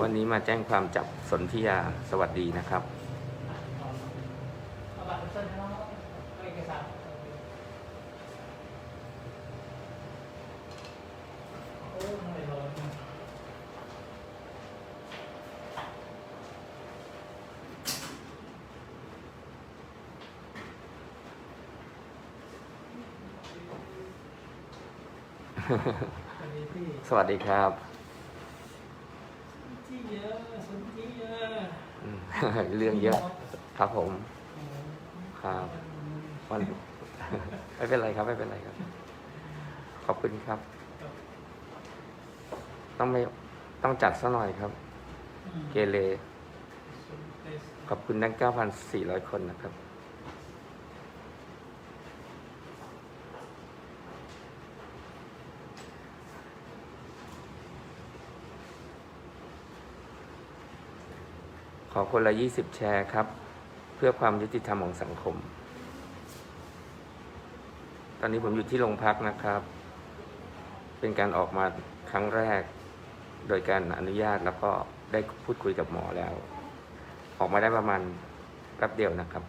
วันนี้มาแจ้งความจับสนธิยาสวัสดีนะครับเอาบัตรประชาชนให้น้องเอาเอกสารโอ้ยทำไมร้อนจังอันนี้ที่สวัสดีครับ ที่เยอะสนที่เยอะ อืม เรื่องเยอะครับผมครับวันไม่เป็นไรครับไม่เป็นไรครับ ขอบคุณครับ ต้องไม่ต้องจัดซะหน่อยครับ เกเรขอบคุณทั้ง9,400 คนนะครับ ขอคนละ 20 แชร์ครับ เพื่อความยุติธรรมของสังคม ตอนนี้ผมอยู่ที่โรงพักนะครับ เป็นการออกมาครั้งแรก โดยการอนุญาตแล้วก็ได้พูดคุยกับหมอแล้ว ออกมาได้ประมาณแป๊บเดียวนะครับ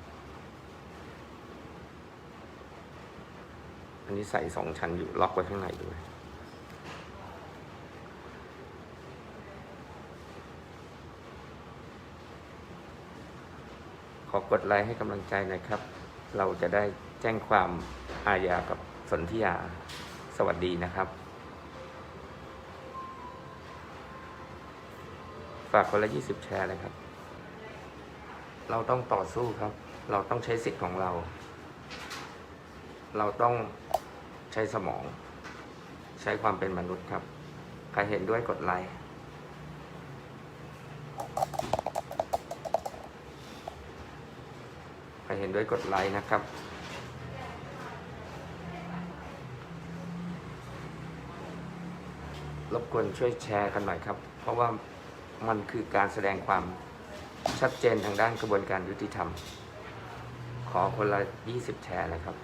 อันนี้ใส่สองชั้นอยู่ล็อกไว้ข้างในด้วย อกดไลค์ให้กำลังใจนะครับ เราจะได้แจ้งความอาญากับสนธิยา สวัสดีนะครับ ฝากคนละ 20 แชร์เลยครับ เราต้องต่อสู้ครับ เราต้องใช้สิทธิ์ของเรา เราต้องใช้สมอง ใช้ความเป็นมนุษย์ครับ ใครเห็นด้วยกดไลค์ ใครเห็นด้วยกดไลค์นะครับ รบกวนช่วยแชร์กันหน่อยครับ เพราะว่ามันคือการแสดงความชัดเจนทางด้านกระบวนการยุติธรรม ขอคนละ 20 แชร์เลยครับ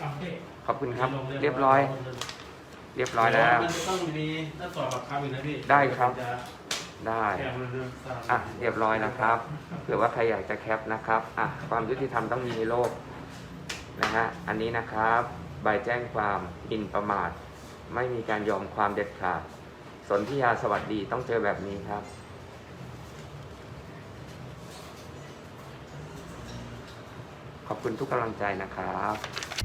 โอเคขอบคุณครับ เรียบร้อย เรียบร้อยแล้วมันจะต้องมีถ้าสอบปากคำอีกนะพี่ได้ครับ จะ ได้อะเรียบร้อยนะครับเผื่อว่าใครอยากจะแคปนะครับอะความยุติธรรมต้องมีในโลกนะฮะอันนี้นะครับใบแจ้งความหมิ่นประมาท ไม่มีการยอมความเด็ดขาดสนธิยาสวัสดีต้องเจอแบบนี้ครับขอบคุณทุกกำลังใจนะครับ